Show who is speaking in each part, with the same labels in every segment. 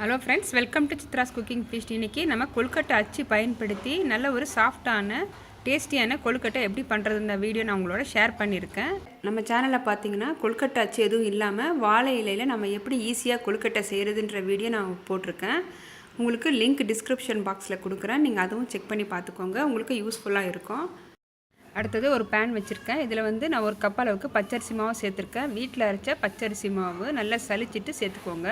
Speaker 1: Hello friends welcome to Chitra's cooking feast இன்றைக்கி நம்ம கொழுக்கட்டை அச்சு பயன்படுத்தி நல்ல ஒரு சாஃப்டான டேஸ்டியான கொழுக்கட்டை எப்படி பண்ணுறது இந்த வீடியோ நான் உங்களோட ஷேர் பண்ணியிருக்கேன். நம்ம சேனலில் பார்த்தீங்கன்னா கொழுக்கட்டை அச்சு எதுவும் இல்லாமல் வாழை இலையில் நம்ம எப்படி ஈஸியாக கொழுக்கட்டை செய்கிறதுன்ற வீடியோ நான் போட்டிருக்கேன். உங்களுக்கு லிங்க் டிஸ்கிரிப்ஷன் பாக்ஸில் கொடுக்குறேன். நீங்கள் அதுவும் செக் பண்ணி பார்த்துக்கோங்க. உங்களுக்கு யூஸ்ஃபுல்லாக இருக்கும். அடுத்தது ஒரு பேன் வச்சுருக்கேன். இதில் வந்து நான் ஒரு கப் அளவுக்கு பச்சரிசி மாவு சேர்த்துருக்கேன். வீட்டில் அரைச்ச பச்சரிசி மாவு நல்லா சலிச்சிட்டு சேர்த்துக்கோங்க.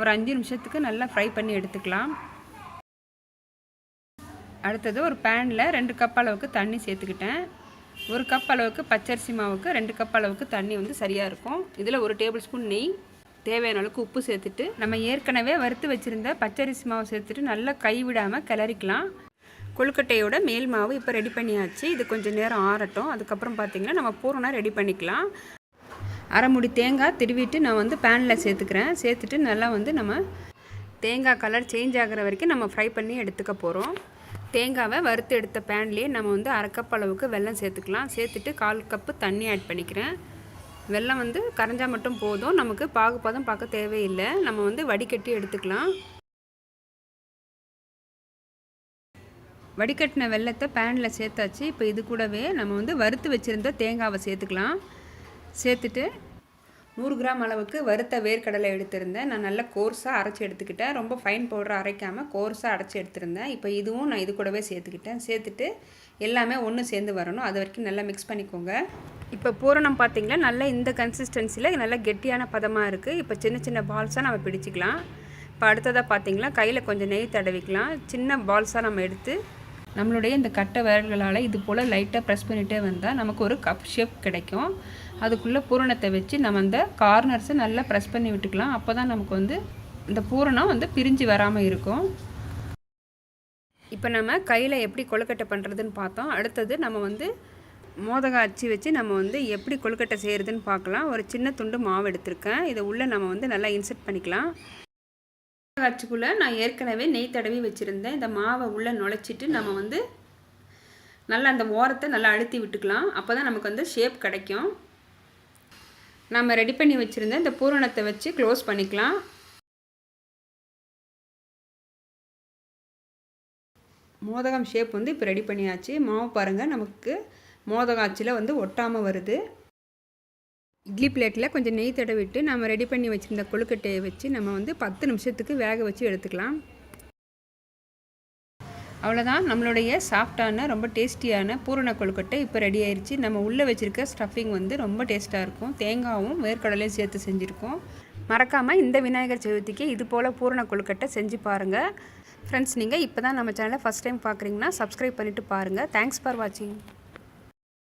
Speaker 1: ஒரு அஞ்சு நிமிஷத்துக்கு நல்லா ஃப்ரை பண்ணி எடுத்துக்கலாம். அடுத்தது ஒரு பேனில் ரெண்டு கப் அளவுக்கு தண்ணி சேர்த்துக்கிட்டேன். ஒரு கப் அளவுக்கு பச்சரிசி மாவுக்கு ரெண்டு கப் அளவுக்கு தண்ணி வந்து சரியாக இருக்கும். இதில் ஒரு டேபிள் ஸ்பூன் நெய் தேவையான அளவுக்கு உப்பு சேர்த்துட்டு நம்ம ஏற்கனவே வறுத்து வச்சுருந்த பச்சரிசி மாவு சேர்த்துட்டு நல்லா கைவிடாமல் கிளறிக்கலாம். கொழுக்கட்டையோட மேல் மாவு இப்போ ரெடி பண்ணியாச்சு. இது கொஞ்சம் நேரம் ஆறட்டும். அதுக்கப்புறம் பார்த்திங்கன்னா நம்ம பூரணம் ரெடி பண்ணிக்கலாம். அரைமுடி தேங்காய் திருவிட்டு நான் வந்து பேனில் சேர்த்துக்கிறேன். சேர்த்துட்டு நல்லா வந்து நம்ம தேங்காய் கலர் சேஞ்ச் ஆகிற வரைக்கும் நம்ம ஃப்ரை பண்ணி எடுத்துக்க போகிறோம் தேங்காவை வறுத்து எடுத்த பேன்லேயே நம்ம வந்து அரை கப் அளவுக்கு வெல்லம் சேர்த்துக்கலாம். சேர்த்துட்டு கால் கப்பு தண்ணி ஆட் பண்ணிக்கிறேன். வெல்லம் வந்து கரைஞ்சால் மட்டும் போதும். நமக்கு பாகுபாதம் பார்க்க தேவையில்லை. நம்ம வந்து வடிகட்டி எடுத்துக்கலாம். வடிகட்டின வெள்ளத்தை பேனில் சேர்த்தாச்சு. இப்போ இது கூடவே நம்ம வந்து வறுத்து வச்சுருந்த தேங்காவை சேர்த்துக்கலாம். சேர்த்துட்டு நூறு கிராம் அளவுக்கு வறுத்த வேர்க்கடலை எடுத்திருந்தேன். நான் நல்லா கோர்ஸாக அரைச்சி எடுத்துக்கிட்டேன். ரொம்ப ஃபைன் பவுடர் அரைக்காமல் கோர்ஸாக அரைச்சி எடுத்திருந்தேன். இப்போ இதுவும் நான் இது கூடவே சேர்த்துக்கிட்டேன். சேர்த்துட்டு எல்லாமே ஒன்று சேர்ந்து வரணும். அது வரைக்கும் நல்லா மிக்ஸ் பண்ணிக்கோங்க. இப்போ பூரணம் பார்த்திங்களா நல்லா இந்த கன்சிஸ்டன்சியில் நல்லா கெட்டியான பதமாக இருக்குது இப்போ சின்ன சின்ன பால்ஸாக நம்ம பிடிச்சிக்கலாம். இப்போ அடுத்ததாக பார்த்திங்களா கையில் கொஞ்சம் நெய் தடவிக்கலாம். சின்ன பால்ஸாக நம்ம எடுத்து நம்மளுடைய இந்த கட்டை விரல்களால் இது போல் லைட்டாக ப்ரெஸ் பண்ணிகிட்டே வந்தால் நமக்கு ஒரு கப் ஷேப் கிடைக்கும். அதுக்குள்ளே பூரணத்தை வச்சு நம்ம அந்த கார்னர்ஸை நல்லா ப்ரெஸ் பண்ணி விட்டுக்கலாம். அப்போ தான் நமக்கு வந்து இந்த பூரணம் வந்து பிரிஞ்சு வராமல் இருக்கும். இப்போ நம்ம கையில் எப்படி கொழுக்கட்டை பண்ணுறதுன்னு பார்த்தோம். அடுத்தது நம்ம வந்து மோதகம் அச்சு வச்சு நம்ம வந்து எப்படி கொழுக்கட்டை செய்கிறதுன்னு பார்க்கலாம். ஒரு சின்ன துண்டு மாவு எடுத்திருக்கேன். இதை உள்ளே நம்ம வந்து நல்லா இன்செர்ட் பண்ணிக்கலாம். காய்ச்சிக்குள்ளே நான் ஏற்கனவே நெய் தடவி வச்சுருந்தேன். இந்த மாவை உள்ளே நுழைச்சிட்டு நம்ம வந்து நல்லா அந்த ஓரத்தை நல்லா அழுத்தி விட்டுக்கலாம். அப்போ தான் நமக்கு வந்து ஷேப் கிடைக்கும். நம்ம ரெடி பண்ணி வச்சுருந்த இந்த பூரணத்தை வச்சு க்ளோஸ் பண்ணிக்கலாம். மோதகம் ஷேப் வந்து இப்போ ரெடி பண்ணியாச்சு. மாவு பாருங்கள் நமக்கு மோதகாச்சில் வந்து ஒட்டாமல் வருது. இட்லி பிளேட்டில் கொஞ்சம் நெய் தடவிட்டு நம்ம ரெடி பண்ணி வச்சுருந்த கொழுக்கட்டையை வச்சு நம்ம வந்து பத்து நிமிஷத்துக்கு வேக வச்சு எடுத்துக்கலாம். அவ்வளோதான் நம்மளுடைய சாஃப்டான ரொம்ப டேஸ்டியான பூரண கொழுக்கட்டை இப்போ ரெடி ஆயிடுச்சு நம்ம உள்ளே வச்சுருக்க ஸ்டஃபிங் வந்து ரொம்ப டேஸ்ட்டாக இருக்கும். தேங்காவும் வேர்க்கடலையும் சேர்த்து செஞ்சுருக்கோம். மறக்காமல் இந்த விநாயகர் சதுர்த்திக்கு இது போல் பூரண கொழுக்கட்டை செஞ்சு பாருங்கள் ஃப்ரெண்ட்ஸ் நீங்கள் இப்போ தான் நம்ம சேனலை ஃபஸ்ட் டைம் பார்க்குறீங்கன்னா சப்ஸ்கிரைப் பண்ணிவிட்டு பாருங்கள் தேங்க்ஸ் ஃபார் வாட்சிங்